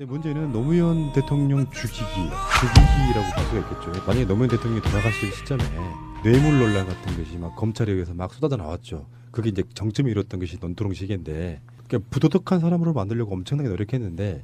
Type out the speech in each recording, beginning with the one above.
근데 문제는 노무현 대통령 죽이기, 죽이기라고 볼 수가 있겠죠. 만약에 노무현 대통령이 돌아가실 시점에 뇌물 논란 같은 것이 막 검찰에 의해서 막 쏟아져 나왔죠. 그게 이제 정점이 이뤘던 것이 논두렁 시기인데, 그러니까 부도덕한 사람으로 만들려고 엄청나게 노력했는데,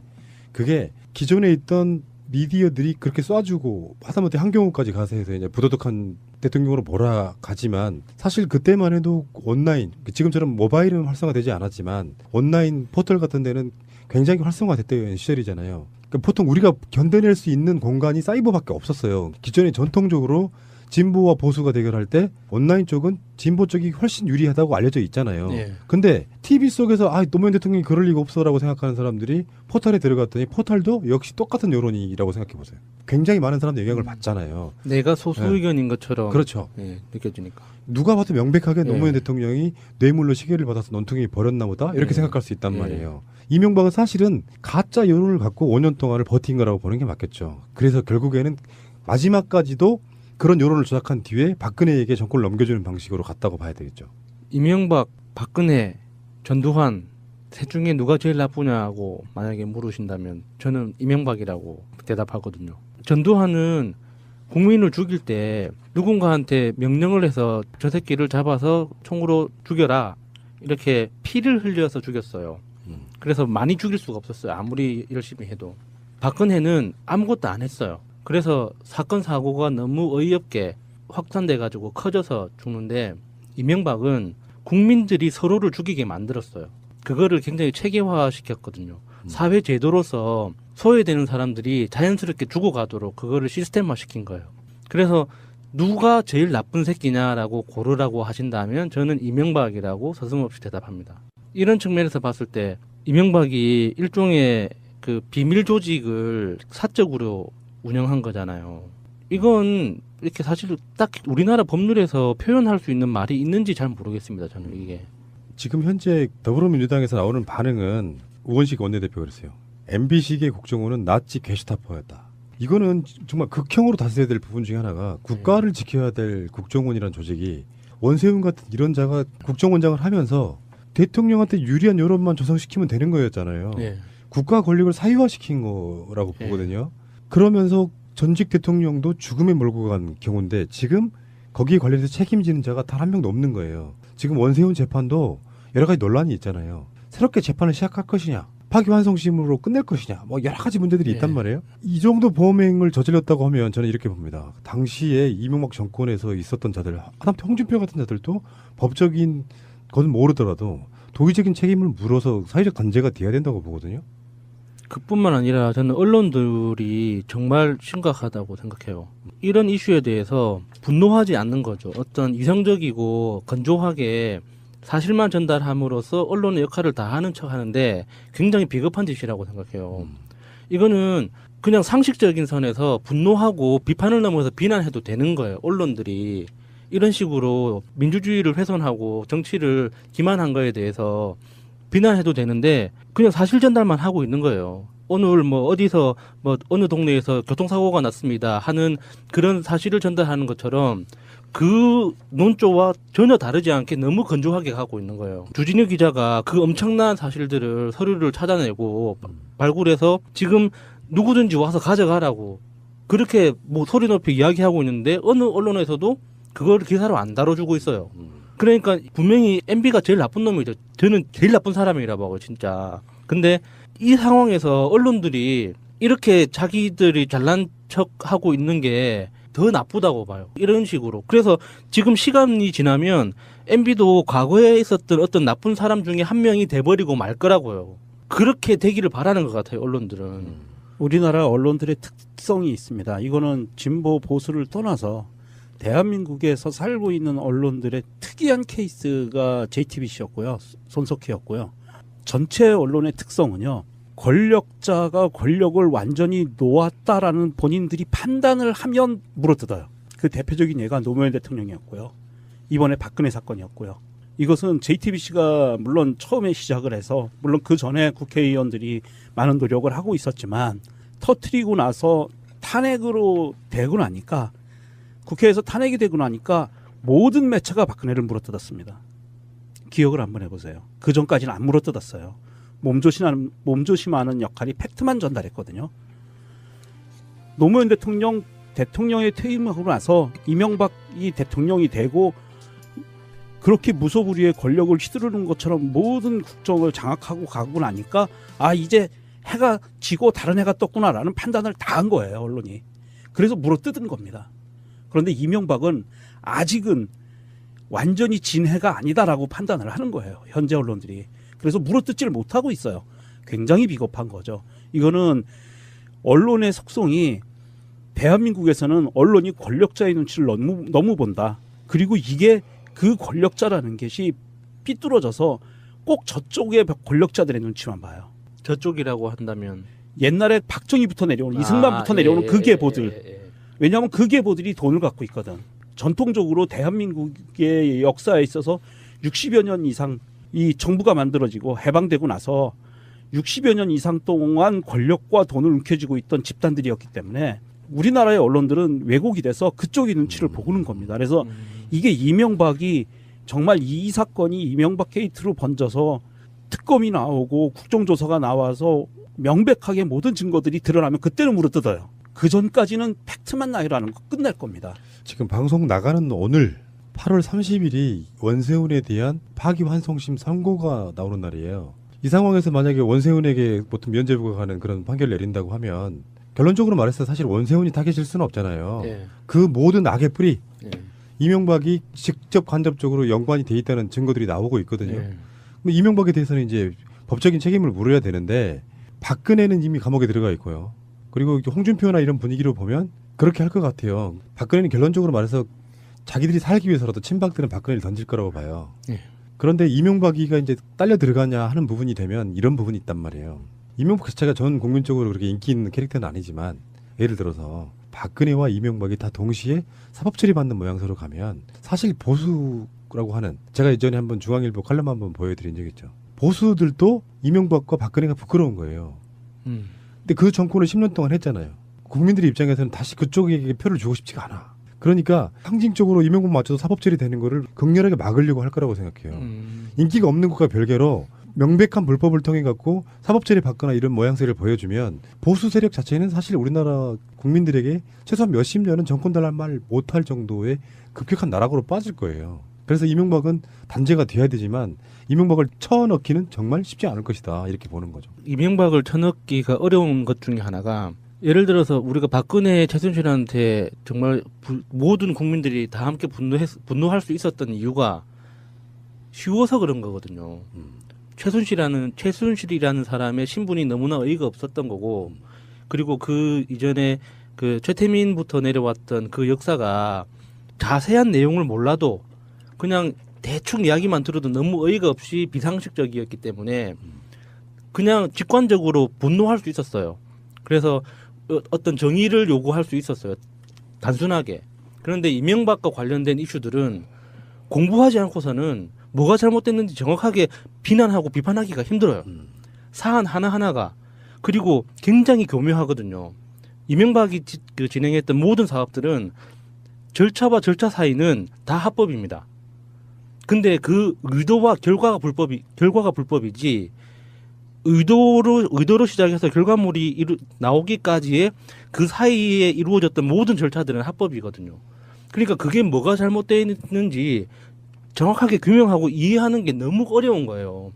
그게 기존에 있던 미디어들이 그렇게 쏴주고 하다못해 한경호까지 가서 해서 이제 부도덕한 대통령으로 몰아가지만 사실 그때만 해도 온라인 지금처럼 모바일은 활성화되지 않았지만 온라인 포털 같은 데는 굉장히 활성화됐던 시절이잖아요. 그러니까 보통 우리가 견뎌낼 수 있는 공간이 사이버밖에 없었어요. 기존에 전통적으로 진보와 보수가 대결할 때 온라인 쪽은 진보 쪽이 훨씬 유리하다고 알려져 있잖아요. 예. 근데 TV 속에서 아 노무현 대통령이 그럴 리가 없어라고 생각하는 사람들이 포털에 들어갔더니 포털도 역시 똑같은 여론이라고 생각해 보세요. 굉장히 많은 사람들이 영향을 음. 받잖아요. 내가 소수 네. 의견인 것처럼 그렇죠. 예, 느껴지니까. 누가 봐도 명백하게 네. 노무현 대통령이 뇌물로 시계를 받아서 논퉁이 버렸나 보다 이렇게 네. 생각할 수 있단 네. 말이에요. 이명박은 사실은 가짜 여론을 갖고 5년 동안을 버틴 거라고 보는 게 맞겠죠. 그래서 결국에는 마지막까지도 그런 여론을 조작한 뒤에 박근혜에게 정권을 넘겨주는 방식으로 갔다고 봐야 되겠죠. 이명박, 박근혜, 전두환 셋 중에 누가 제일 나쁘냐고 만약에 물으신다면 저는 이명박이라고 대답하거든요. 전두환은 국민을 죽일 때 누군가한테 명령을 해서 저 새끼를 잡아서 총으로 죽여라 이렇게 피를 흘려서 죽였어요. 음. 그래서 많이 죽일 수가 없었어요. 아무리 열심히 해도. 박근혜는 아무것도 안 했어요. 그래서 사건 사고가 너무 어이없게 확산돼 가지고 커져서 죽는데 이명박은 국민들이 서로를 죽이게 만들었어요. 그거를 굉장히 체계화 시켰거든요. 음. 사회 제도로서 소외되는 사람들이 자연스럽게 죽어가도록 그거를 시스템화 시킨 거예요. 그래서 누가 제일 나쁜 새끼냐라고 고르라고 하신다면 저는 이명박이라고 서슴없이 대답합니다. 이런 측면에서 봤을 때 이명박이 일종의 그 비밀 조직을 사적으로 운영한 거잖아요. 이건 이렇게 사실 딱 우리나라 법률에서 표현할 수 있는 말이 있는지 잘 모르겠습니다. 저는 이게. 지금 현재 더불어민주당에서 나오는 반응은 우원식 원내대표가 그랬어요. MB식의 국정원은 나치 게슈타포였다. 이거는 정말 극형으로 다스려야 될 부분 중에 하나가 국가를 지켜야 될 국정원이라는 조직이 원세훈 같은 이런 자가 국정원장을 하면서 대통령한테 유리한 여론만 조성시키면 되는 거였잖아요. 예. 국가 권력을 사유화시킨 거라고 예. 보거든요. 그러면서 전직 대통령도 죽음에 몰고 간 경우인데 지금 거기에 관련해서 책임지는 자가 단 한 명도 없는 거예요. 지금 원세훈 재판도 여러 가지 논란이 있잖아요. 새롭게 재판을 시작할 것이냐, 파기환송심으로 끝낼 것이냐, 뭐 여러 가지 문제들이 있단 예. 말이에요. 이 정도 범행을 저질렀다고 하면 저는 이렇게 봅니다. 당시에 이명박 정권에서 있었던 자들, 하다못해 홍준표 같은 자들도 법적인 건 모르더라도 도의적인 책임을 물어서 사회적 단죄가 돼야 된다고 보거든요. 그뿐만 아니라 저는 언론들이 정말 심각하다고 생각해요. 이런 이슈에 대해서 분노하지 않는 거죠. 어떤 이성적이고 건조하게 사실만 전달함으로써 언론의 역할을 다 하는 척 하는데 굉장히 비겁한 짓이라고 생각해요. 이거는 그냥 상식적인 선에서 분노하고 비판을 넘어서 비난해도 되는 거예요. 언론들이 이런 식으로 민주주의를 훼손하고 정치를 기만한 거에 대해서 비난해도 되는데 그냥 사실 전달만 하고 있는 거예요. 오늘 뭐 어디서 뭐 어느 동네에서 교통사고가 났습니다 하는 그런 사실을 전달하는 것처럼 그 논조와 전혀 다르지 않게 너무 건조하게 가고 있는 거예요. 주진우 기자가 그 엄청난 사실들을 서류를 찾아내고 발굴해서 지금 누구든지 와서 가져가라고 그렇게 뭐 소리 높이 이야기하고 있는데 어느 언론에서도 그걸 기사로 안 다뤄주고 있어요. 그러니까 분명히 MB가 제일 나쁜 놈이죠. 저는 제일 나쁜 사람이라고 하고 진짜. 근데 이 상황에서 언론들이 이렇게 자기들이 잘난 척 하고 있는 게 더 나쁘다고 봐요. 이런 식으로. 그래서 지금 시간이 지나면 MB도 과거에 있었던 어떤 나쁜 사람 중에 한 명이 돼버리고 말 거라고요. 그렇게 되기를 바라는 것 같아요, 언론들은. 우리나라 언론들의 특성이 있습니다. 이거는 진보 보수를 떠나서 대한민국에서 살고 있는 언론들의 특이한 케이스가 JTBC였고요. 손석희였고요. 전체 언론의 특성은요. 권력자가 권력을 완전히 놓았다라는 본인들이 판단을 하면 물어뜯어요. 그 대표적인 예가 노무현 대통령이었고요. 이번에 박근혜 사건이었고요. 이것은 JTBC가 물론 처음에 시작을 해서 물론 그 전에 국회의원들이 많은 노력을 하고 있었지만 터트리고 나서 탄핵으로 되고 나니까 국회에서 탄핵이 되고 나니까 모든 매체가 박근혜를 물어뜯었습니다. 기억을 한번 해보세요. 그 전까지는 안 물어뜯었어요. 몸조심하는 몸조심하는 역할이 팩트만 전달했거든요. 노무현 대통령 대통령의 퇴임하고 나서 이명박이 대통령이 되고 그렇게 무소불위의 권력을 휘두르는 것처럼 모든 국정을 장악하고 가고 나니까 아 이제 해가 지고 다른 해가 떴구나라는 판단을 다 한 거예요 언론이. 그래서 물어뜯은 겁니다. 그런데 이명박은 아직은 완전히 진 해가 아니다라고 판단을 하는 거예요 현재 언론들이. 그래서 물어뜯지를 못하고 있어요. 굉장히 비겁한 거죠. 이거는 언론의 속성이 대한민국에서는 언론이 권력자의 눈치를 너무 너무 본다. 그리고 이게 그 권력자라는 것이 삐뚤어져서 꼭 저쪽의 권력자들의 눈치만 봐요. 저쪽이라고 한다면 옛날에 박정희부터 내려오는 이승만부터 내려오는 예, 그 예, 계보들. 예, 예. 왜냐하면 그 계보들이 돈을 갖고 있거든. 전통적으로 대한민국의 역사에 있어서 60여 년 이상 이 정부가 만들어지고 해방되고 나서 60여 년 이상 동안 권력과 돈을 움켜쥐고 있던 집단들이었기 때문에 우리나라의 언론들은 왜곡이 돼서 그쪽의 눈치를 보는 겁니다. 그래서 음. 이게 이명박이 정말 이 사건이 이명박 게이트로 번져서 특검이 나오고 국정조사가 나와서 명백하게 모든 증거들이 드러나면 그때는 물어뜯어요. 그 전까지는 팩트만 나열하는 거 끝낼 겁니다. 지금 방송 나가는 오늘 8월 30일이 원세훈에 대한 파기환송심 선고가 나오는 날이에요. 이 상황에서 만약에 원세훈에게 보통 면죄부가 가는 그런 판결을 내린다고 하면 결론적으로 말해서 사실 원세훈이 타겟일 수는 없잖아요. 예, 그 모든 악의 뿌리 예, 이명박이 직접 간접적으로 연관이 돼 있다는 증거들이 나오고 있거든요. 예. 그럼 이명박에 대해서는 이제 법적인 책임을 물어야 되는데 박근혜는 이미 감옥에 들어가 있고요. 그리고 홍준표나 이런 분위기로 보면 그렇게 할 것 같아요. 박근혜는 결론적으로 말해서 자기들이 살기 위해서라도 친박들은 박근혜를 던질 거라고 봐요. 예. 그런데 이명박이가 이제 딸려 들어가냐 하는 부분이 되면 이런 부분이 있단 말이에요. 이명박 자체가 전 국민적으로 그렇게 인기 있는 캐릭터는 아니지만 예를 들어서 박근혜와 이명박이 다 동시에 사법 처리받는 모양새로 가면 사실 보수라고 하는 제가 예전에 한번 중앙일보 칼럼 한번 보여드린 적 있죠. 보수들도 이명박과 박근혜가 부끄러운 거예요. 음. 근데 그 정권을 10년 동안 했잖아요. 국민들의 입장에서는 다시 그쪽에게 표를 주고 싶지가 않아. 그러니까 상징적으로 이명박 맞춰서 사법 처리 되는 거를 극렬하게 막으려고 할 거라고 생각해요. 음. 인기가 없는 것과 별개로 명백한 불법을 통해 갖고 사법처리 받거나 이런 모양새를 보여주면 보수 세력 자체는 사실 우리나라 국민들에게 최소한 몇십 년은 정권 달란 말 못할 정도의 급격한 나락으로 빠질 거예요. 그래서 이명박은 단죄가 돼야 되지만 이명박을 쳐넣기는 정말 쉽지 않을 것이다 이렇게 보는 거죠. 이명박을 쳐넣기가 어려운 것 중에 하나가 예를 들어서 우리가 박근혜 최순실한테 정말 부- 모든 국민들이 다 함께 분노했, 분노할 수 있었던 이유가 쉬워서 그런 거거든요. 최순실이라는 최순실이라는 사람의 신분이 너무나 어이가 없었던 거고 그리고 그 이전에 그 최태민부터 내려왔던 그 역사가 자세한 내용을 몰라도 그냥 대충 이야기만 들어도 너무 어이가 없이 비상식적이었기 때문에 그냥 직관적으로 분노할 수 있었어요. 그래서 어- 어떤 정의를 요구할 수 있었어요. 단순하게. 그런데 이명박과 관련된 이슈들은 공부하지 않고서는 뭐가 잘못됐는지 정확하게 비난하고 비판하기가 힘들어요. 사안 하나하나가. 그리고 굉장히 교묘하거든요. 이명박이 지- 그 진행했던 모든 사업들은 절차와 절차 사이는 다 합법입니다. 근데 그 의도와 결과가 불법이 결과가 불법이지 의도로 의도로 시작해서 결과물이 이루, 나오기까지의 그 사이에 이루어졌던 모든 절차들은 합법이거든요. 그러니까 그게 뭐가 잘못되어 있는지 정확하게 규명하고 이해하는 게 너무 어려운 거예요.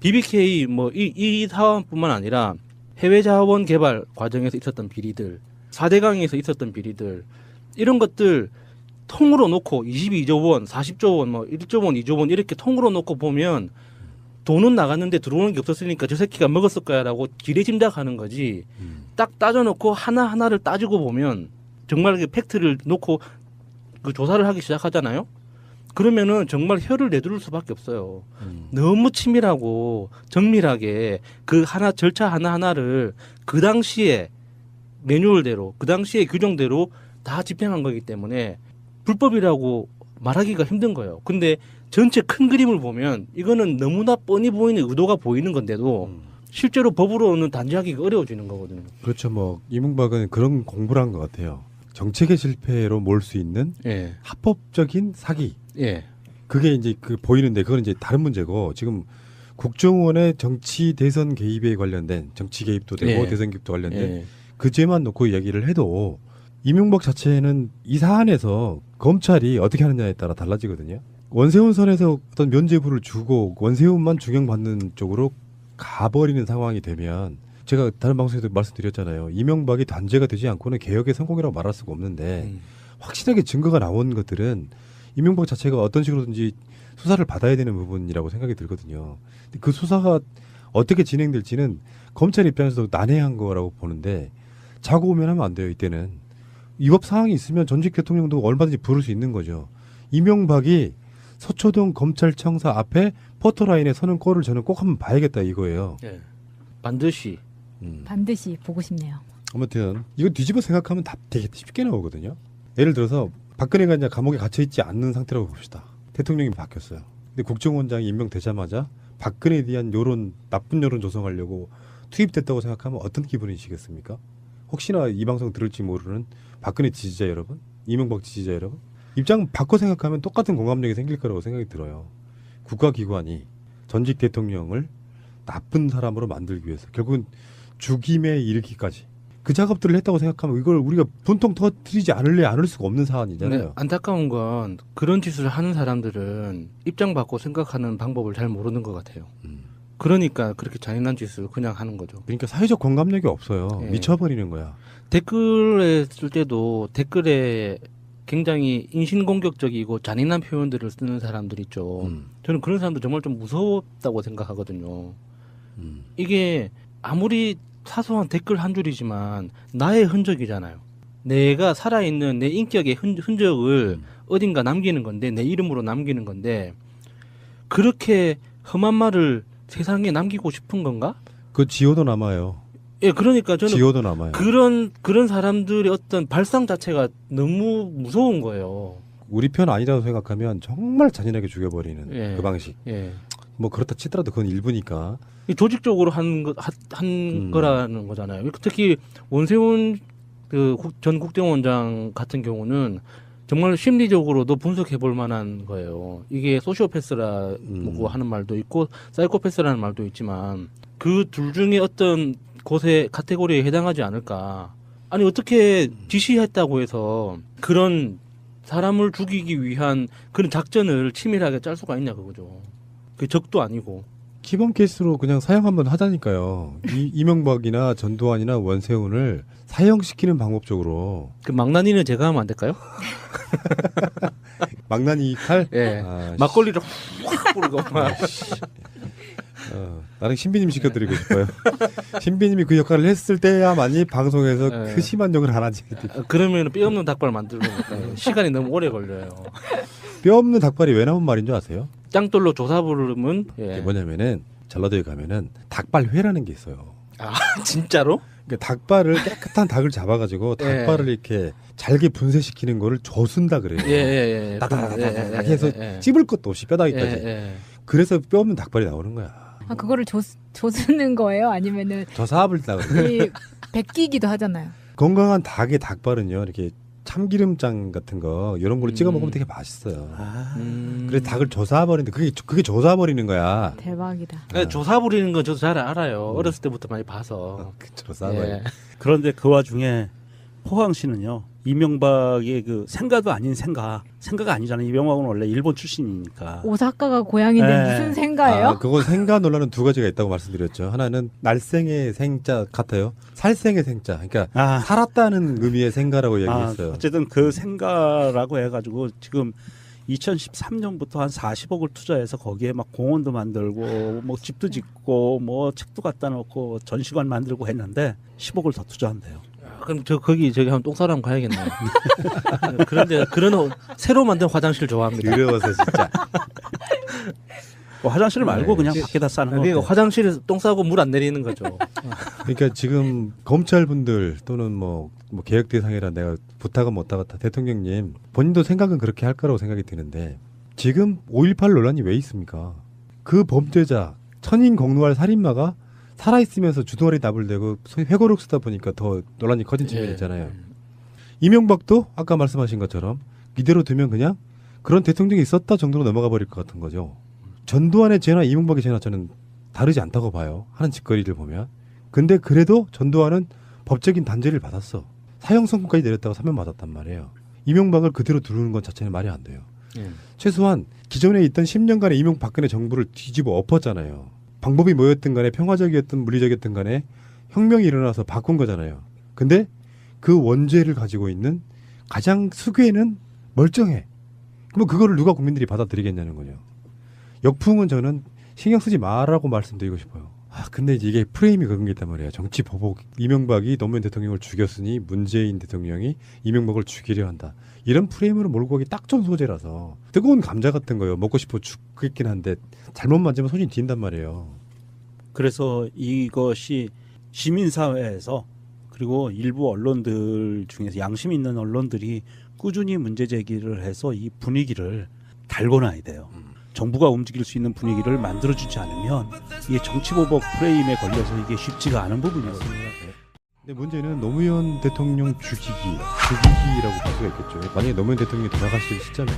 BBK 뭐이 이 사안뿐만 아니라 해외 자원 개발 과정에서 있었던 비리들, 4대강에서 있었던 비리들 이런 것들 통으로 놓고 22조 원, 40조 원, 뭐 1조 원, 2조 원 이렇게 통으로 놓고 보면 돈은 나갔는데 들어오는 게 없었으니까 저 새끼가 먹었을 거야라고 지레짐작하는 거지. 딱 따져놓고 하나 하나를 따지고 보면 정말 그 팩트를 놓고 그 조사를 하기 시작하잖아요. 그러면은 정말 혀를 내두를 수밖에 없어요. 너무 치밀하고 정밀하게 그 하나 절차 하나 하나를 그 당시에 매뉴얼대로 그 당시에 규정대로 다 집행한 거기 때문에 불법이라고 말하기가 힘든 거예요. 근데 전체 큰 그림을 보면 이거는 너무나 뻔히 보이는 의도가 보이는 건데도 실제로 법으로는 단죄하기가 어려워지는 거거든요. 그렇죠. 뭐 이명박은 그런 공부를 한 것 같아요. 정책의 실패로 몰 수 있는 예, 합법적인 사기. 예, 그게 이제 그 보이는데 그건 이제 다른 문제고 지금 국정원의 정치 대선 개입에 관련된 정치 개입도 되고 예. 대선 개입도 관련된 예. 그 죄만 놓고 얘기를 해도 이명박 자체는 이 사안에서 검찰이 어떻게 하느냐에 따라 달라지거든요. 원세훈 선에서 어떤 면죄부를 주고 원세훈만 중형받는 쪽으로 가버리는 상황이 되면 제가 다른 방송에서 말씀드렸잖아요. 이명박이 단죄가 되지 않고는 개혁의 성공이라고 말할 수가 없는데 음. 확실하게 증거가 나온 것들은 이명박 자체가 어떤 식으로든지 수사를 받아야 되는 부분이라고 생각이 들거든요. 근데 그 수사가 어떻게 진행될지는 검찰 입장에서도 난해한 거라고 보는데 자고 오면 하면 안 돼요. 이때는 위법 사항이 있으면 전직 대통령도 얼마든지 부를 수 있는 거죠. 이명박이 서초동 검찰청사 앞에 포토라인에 서는 꼴을 저는 꼭 한번 봐야겠다 이거예요. 예. 반드시 음. 반드시 보고 싶네요. 아무튼 이거 뒤집어 생각하면 답 되게 쉽게 나오거든요. 예를 들어서 박근혜가 이제 감옥에 갇혀 있지 않는 상태라고 봅시다. 대통령이 바뀌었어요. 근데 국정원장이 임명되자마자 박근혜에 대한 여론 나쁜 여론 조성하려고 투입됐다고 생각하면 어떤 기분이시겠습니까? 혹시나 이 방송 들을지 모르는 박근혜 지지자 여러분, 이명박 지지자 여러분 입장 바꿔 생각하면 똑같은 공감력이 생길 거라고 생각이 들어요. 국가기관이 전직 대통령을 나쁜 사람으로 만들기 위해서 결국은 죽임에 이르기까지 그 작업들을 했다고 생각하면 이걸 우리가 분통 터뜨리지 않을래 않을 수가 없는 사안이잖아요. 근데 안타까운 건 그런 짓을 하는 사람들은 입장 바꿔 생각하는 방법을 잘 모르는 것 같아요. 음. 그러니까 그렇게 잔인한 짓을 그냥 하는 거죠. 그러니까 사회적 공감력이 없어요. 예. 미쳐버리는 거야. 댓글에 쓸 때도 댓글에 굉장히 인신공격적이고 잔인한 표현들을 쓰는 사람들 있죠. 음. 저는 그런 사람들 정말 좀 무섭다고 생각하거든요. 음. 이게 아무리 사소한 댓글 한 줄이지만 나의 흔적이잖아요. 내가 살아있는 내 인격의 흔, 흔적을 음. 어딘가 남기는 건데 내 이름으로 남기는 건데 그렇게 험한 말을 세상에 남기고 싶은 건가? 그 지호도 남아요. 예, 그러니까 저는 지호도 남아요. 그런 그런 사람들의 어떤 발상 자체가 너무 무서운 거예요. 우리 편 아니라고 생각하면 정말 잔인하게 죽여버리는 예. 그 방식. 예. 뭐 그렇다 치더라도 그건 일부니까. 이 조직적으로 한, 거, 한, 한 음. 거라는 거잖아요. 특히 원세훈 그전 국정원장 같은 경우는 정말 심리적으로도 분석해 볼 만한 거예요. 이게 소시오패스라고 음. 하는 말도 있고 사이코패스라는 말도 있지만 그 둘 중에 어떤 곳에 카테고리에 해당하지 않을까. 아니 어떻게 지시했다고 해서 그런 사람을 죽이기 위한 그런 작전을 치밀하게 짤 수가 있냐 그거죠. 그 적도 아니고. 기본 케이스로 그냥 사형 한번 하자니까요. 이, 이명박이나 전두환이나 원세훈을 사형시키는 방법적으로 그 망나니는 제가 하면 안 될까요? 망나니 칼. 예. 아, 막걸리를 확 뿌리고 막. 어, 나는 신비님 시켜드리고 싶어요. 신비님이 그 역할을 했을 때야만이 방송에서 네. 그 심한 욕을 안 하지. 아, 그러면 뼈 없는 닭발 만들려니까 시간이 너무 오래 걸려요. 뼈 없는 닭발이 왜 나온 말인 줄 아세요? 짱돌로 조사 부르면 그게 예. 뭐냐면은 전라도에 가면은 닭발회라는 게 있어요. 아 진짜로? 그러니까 닭발을 깨끗한 닭을 잡아가지고 예. 닭발을 이렇게 잘게 분쇄시키는 거를 조순다 그래요. 예예예. 따다다다다닥 해서 찝을 것도 없이 뼈다귀까지. 예, 그래서 뼈 없는 닭발이 나오는 거야. 아, 그거를 조, 조쓰는 거예요? 아니면은 저 사업을 다 그래. 이 베끼기도 하잖아요. 건강한 닭의 닭발은요 이렇게 참기름장 같은 거 이런 걸로 찍어 먹으면 음. 되게 맛있어요. 아, 음. 그래서 닭을 조사버리는데 그게 그게 조사버리는 거야. 대박이다. 예, 조사 부리는 건 저도 잘 알아요. 음. 어렸을 때부터 많이 봐서. 어, 그 조사버리. 예. 그런데 그 와중에 포항시는요 이명박의 그 생가도 아닌 생가 생가가 아니잖아요 이명박은 원래 일본 출신이니까 오사카가 고향인데 네. 무슨 생가예요? 아, 그건 생가 논란은 두 가지가 있다고 말씀드렸죠. 하나는 날생의 생자 같아요. 살생의 생자. 그러니까 아, 살았다는 의미의 생가라고 아, 얘기했어요. 어쨌든 그 생가라고 해가지고 지금 2013년부터 한 40억을 투자해서 거기에 막 공원도 만들고 뭐 집도 짓고 뭐 책도 갖다 놓고 전시관 만들고 했는데 10억을 더 투자한대요. 아, 그럼 저 거기 저기 한번 똥 싸러 한번 가야겠네요. 그런데 그런 호- 새로 만든 화장실 좋아합니다. 더러워서 진짜. 뭐 화장실 말고 네. 그냥 밖에다 싸는 거. 화장실에서 똥 싸고 물 안 내리는 거죠. 그러니까 지금 검찰분들 또는 뭐, 뭐 개혁 대상이라 내가 부탁은 못 하겠다. 대통령님 본인도 생각은 그렇게 할 거라고 생각이 드는데 지금 5.18 논란이 왜 있습니까? 그 범죄자 천인 공노할 살인마가 살아 있으면서 주둥아리 나불대고 소위 회고록 쓰다 보니까 더 논란이 커진 측면이 예. 있잖아요. 이명박도 아까 말씀하신 것처럼 이대로 두면 그냥 그런 대통령이 있었다 정도로 넘어가 버릴 것 같은 거죠. 전두환의 죄나 이명박의 죄나 저는 다르지 않다고 봐요. 하는 짓거리를 보면. 근데 그래도 전두환은 법적인 단죄를 받았어. 사형 선고까지 내렸다고 사면 받았단 말이에요. 이명박을 그대로 두르는 것 자체는 말이 안 돼요. 예. 최소한 기존에 있던 10년간의 이명박근혜 정부를 뒤집어 엎었잖아요. 방법이 뭐였든 간에 평화적이었든 물리적이었든 간에 혁명이 일어나서 바꾼 거잖아요. 근데 그 원죄를 가지고 있는 가장 수괴는 멀쩡해. 그럼 그거를 누가 국민들이 받아들이겠냐는 거죠. 역풍은 저는 신경 쓰지 마라고 말씀드리고 싶어요. 아, 근데 이게 프레임이 그런 게 있단 말이에요. 정치 보복. 이명박이 노무현 대통령을 죽였으니 문재인 대통령이 이명박을 죽이려 한다. 이런 프레임으로 몰고 가기 딱 좋은 소재라서 뜨거운 감자 같은 거요. 먹고 싶어 죽겠긴 한데 잘못 만지면 손이 딘단 말이에요. 그래서 이것이 시민사회에서 그리고 일부 언론들 중에서 양심 있는 언론들이 꾸준히 문제 제기를 해서 이 분위기를 달궈놔야 돼요. 정부가 움직일 수 있는 분위기를 만들어주지 않으면 이게 정치 보복 프레임에 걸려서 이게 쉽지가 않은 부분이거든요. 근데 문제는 노무현 대통령 죽이기, 죽이기라고 볼 수가 있겠죠. 만약에 노무현 대통령이 돌아가실 시점에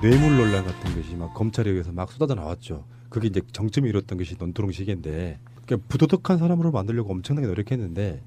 뇌물 논란 같은 것이 막 검찰에 의해서 막 쏟아져 나왔죠. 그게 이제 정점이 이뤘던 것이 논두렁 시기인데, 그러니까 부도덕한 사람으로 만들려고 엄청나게 노력했는데,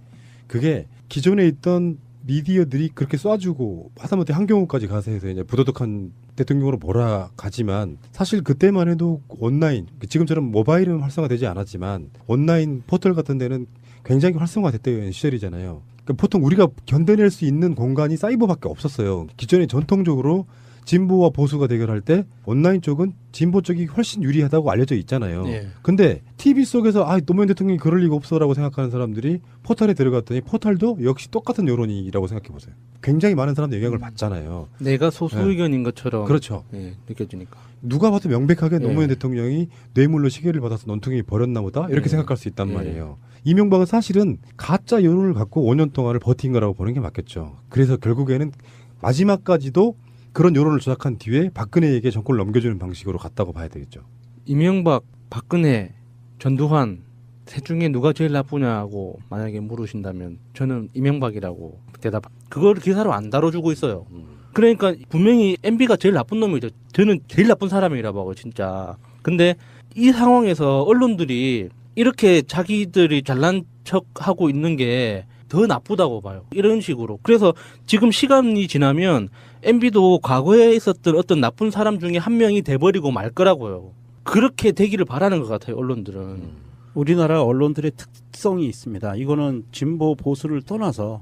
그게 기존에 있던 미디어들이 그렇게 쏴주고 하다못해 한경우까지 가서 해서 이제 부도덕한 대통령으로 몰아가지만 사실 그때만 해도 온라인 지금처럼 모바일은 활성화되지 않았지만 온라인 포털 같은 데는 굉장히 활성화됐던 시절이잖아요. 그러니까 보통 우리가 견뎌낼 수 있는 공간이 사이버밖에 없었어요. 기존에 전통적으로 진보와 보수가 대결할 때 온라인 쪽은 진보 쪽이 훨씬 유리하다고 알려져 있잖아요. 예. 근데 TV 속에서 아 노무현 대통령이 그럴 리가 없어라고 생각하는 사람들이 포털에 들어갔더니 포털도 역시 똑같은 여론이라고 생각해 보세요. 굉장히 많은 사람들이 영향을 받잖아요. 내가 소수 네. 의견인 것처럼 그렇죠. 예, 느껴지니까. 누가 봐도 명백하게 예. 노무현 대통령이 뇌물로 시계를 받아서 논퉁이 버렸나 보다 이렇게 예. 생각할 수 있단 예. 말이에요. 이명박은 사실은 가짜 여론을 갖고 5년 동안을 버틴 거라고 보는 게 맞겠죠. 그래서 결국에는 마지막까지도 그런 여론을 조작한 뒤에 박근혜에게 정권을 넘겨주는 방식으로 갔다고 봐야 되겠죠. 이명박, 박근혜, 전두환 셋 중에 누가 제일 나쁘냐고 만약에 물으신다면 저는 이명박이라고 대답. 그걸 기사로 안 다뤄주고 있어요. 그러니까 분명히 MB가 제일 나쁜 놈이죠. 저는 제일 나쁜 사람이라고 하고 진짜. 근데 이 상황에서 언론들이 이렇게 자기들이 잘난 척 하고 있는 게 더 나쁘다고 봐요. 이런 식으로. 그래서 지금 시간이 지나면 MB도 과거에 있었던 어떤 나쁜 사람 중에 한 명이 돼버리고 말 거라고요. 그렇게 되기를 바라는 것 같아요, 언론들은. 우리나라 언론들의 특성이 있습니다. 이거는 진보 보수를 떠나서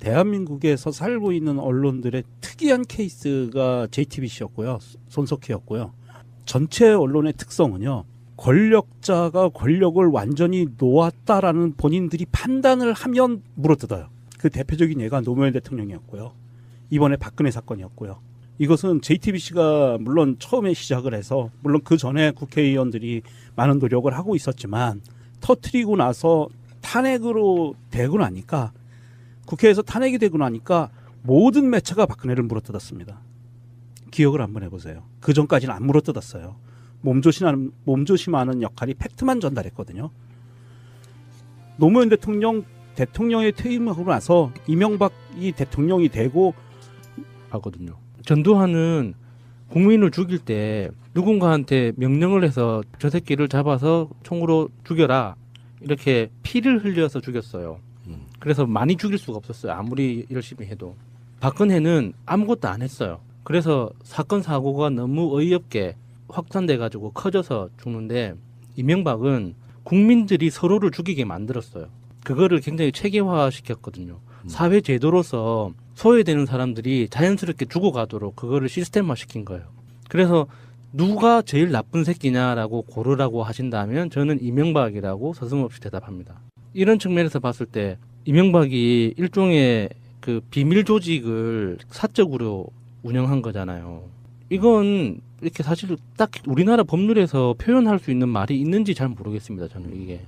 대한민국에서 살고 있는 언론들의 특이한 케이스가 JTBC였고요. 손석희였고요. 전체 언론의 특성은요. 권력자가 권력을 완전히 놓았다라는 본인들이 판단을 하면 물어뜯어요. 그 대표적인 예가 노무현 대통령이었고요. 이번에 박근혜 사건이었고요. 이것은 JTBC가 물론 처음에 시작을 해서 물론 그 전에 국회의원들이 많은 노력을 하고 있었지만 터트리고 나서 탄핵으로 되고 나니까 국회에서 탄핵이 되고 나니까 모든 매체가 박근혜를 물어뜯었습니다. 기억을 한번 해보세요. 그 전까지는 안 물어뜯었어요. 몸조심하는, 몸조심하는 역할이 팩트만 전달했거든요. 노무현 대통령 대통령의 퇴임하고 나서 이명박이 대통령이 되고 하거든요. 전두환은 국민을 죽일 때 누군가한테 명령을 해서 저 새끼를 잡아서 총으로 죽여라 이렇게 피를 흘려서 죽였어요. 음. 그래서 많이 죽일 수가 없었어요. 아무리 열심히 해도 박근혜는 아무것도 안 했어요. 그래서 사건 사고가 너무 어이없게 확산돼 가지고 커져서 죽는데 이명박은 국민들이 서로를 죽이게 만들었어요. 그거를 굉장히 체계화 시켰거든요. 음. 사회 제도로서 소외되는 사람들이 자연스럽게 죽어가도록 그거를 시스템화 시킨 거예요. 그래서 누가 제일 나쁜 새끼냐라고 고르라고 하신다면 저는 이명박이라고 서슴없이 대답합니다. 이런 측면에서 봤을 때 이명박이 일종의 그 비밀 조직을 사적으로 운영한 거잖아요. 이건 이렇게 사실 딱 우리나라 법률에서 표현할 수 있는 말이 있는지 잘 모르겠습니다. 저는 이게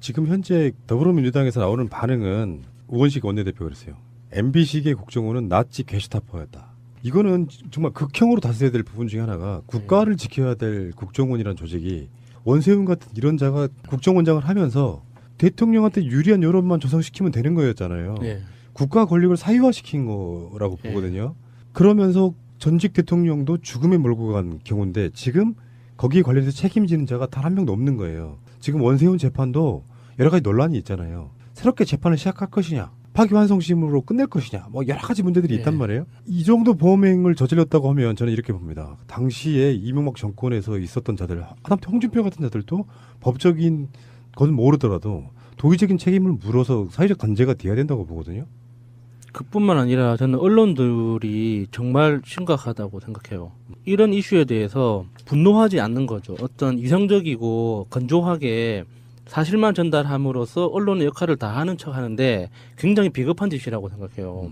지금 현재 더불어민주당에서 나오는 반응은 우원식 원내대표가 그랬어요. MB식의 국정원은 나치 게슈타포였다. 이거는 정말 극형으로 다스려야 될 부분 중에 하나가 국가를 지켜야 될 국정원이라는 조직이 원세훈 같은 이런 자가 국정원장을 하면서 대통령한테 유리한 여론만 조성시키면 되는 거였잖아요. 예. 국가 권력을 사유화시킨 거라고 예. 보거든요. 그러면서 전직 대통령도 죽음에 몰고 간 경우인데 지금 거기에 관련해서 책임지는 자가 단 한 명도 없는 거예요. 지금 원세훈 재판도 여러 가지 논란이 있잖아요. 새롭게 재판을 시작할 것이냐, 파기환송심으로 끝낼 것이냐, 뭐 여러 가지 문제들이 예. 있단 말이에요. 이 정도 범행을 저질렀다고 하면 저는 이렇게 봅니다. 당시에 이명박 정권에서 있었던 자들, 하다못해 홍준표 같은 자들도 법적인 건 모르더라도 도의적인 책임을 물어서 사회적 단죄가 돼야 된다고 보거든요. 그뿐만 아니라 저는 언론들이 정말 심각하다고 생각해요. 이런 이슈에 대해서 분노하지 않는 거죠. 어떤 이성적이고 건조하게 사실만 전달함으로써 언론의 역할을 다 하는 척 하는데 굉장히 비겁한 짓이라고 생각해요.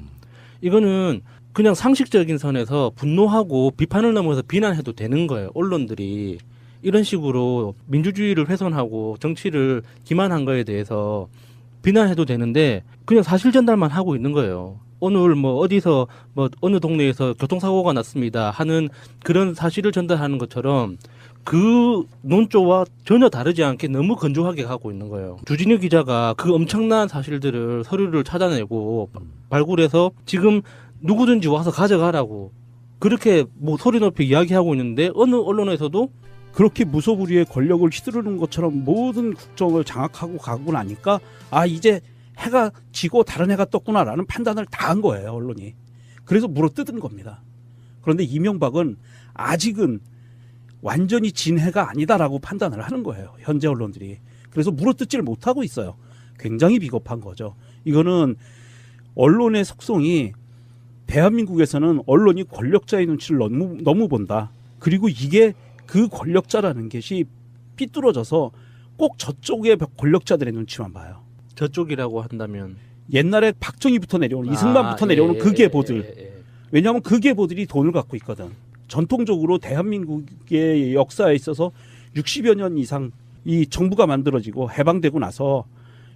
이거는 그냥 상식적인 선에서 분노하고 비판을 넘어서 비난해도 되는 거예요. 언론들이 이런 식으로 민주주의를 훼손하고 정치를 기만한 거에 대해서 비난해도 되는데 그냥 사실 전달만 하고 있는 거예요. 오늘 뭐 어디서 뭐 어느 동네에서 교통사고가 났습니다 하는 그런 사실을 전달하는 것처럼 그 논조와 전혀 다르지 않게 너무 건조하게 가고 있는 거예요. 주진우 기자가 그 엄청난 사실들을 서류를 찾아내고 발굴해서 지금 누구든지 와서 가져가라고 그렇게 뭐 소리 높이 이야기하고 있는데 어느 언론에서도 그렇게 무소불위의 권력을 휘두르는 것처럼 모든 국정을 장악하고 가고 나니까 아 이제 해가 지고 다른 해가 떴구나라는 판단을 다 한 거예요 언론이. 그래서 물어뜯은 겁니다. 그런데 이명박은 아직은 완전히 진 해가 아니다라고 판단을 하는 거예요 현재 언론들이. 그래서 물어뜯지를 못하고 있어요. 굉장히 비겁한 거죠. 이거는 언론의 속성이 대한민국에서는 언론이 권력자의 눈치를 너무, 너무 본다. 그리고 이게 그 권력자라는 것이 삐뚤어져서 꼭 저쪽의 권력자들의 눈치만 봐요. 저쪽이라고 한다면 옛날에 박정희부터 내려오는 이승만부터 아, 내려오는 예, 그 예, 계보들. 예, 예, 예. 왜냐하면 그 계보들이 돈을 갖고 있거든. 전통적으로 대한민국의 역사에 있어서 60여 년 이상 이 정부가 만들어지고 해방되고 나서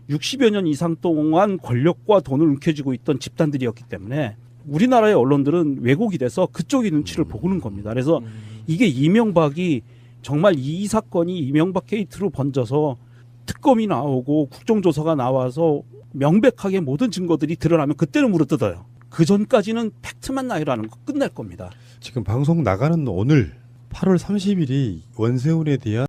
60여 년 이상 동안 권력과 돈을 움켜쥐고 있던 집단들이었기 때문에 우리나라의 언론들은 왜곡이 돼서 그쪽의 눈치를 보고는 겁니다. 그래서 음. 이게 이명박이 정말 이 사건이 이명박 게이트로 번져서 특검이 나오고 국정조사가 나와서 명백하게 모든 증거들이 드러나면 그때는 물어뜯어요. 그 전까지는 팩트만 나열하는 거 끝날 겁니다. 지금 방송 나가는 오늘 8월 30일이 원세훈에 대한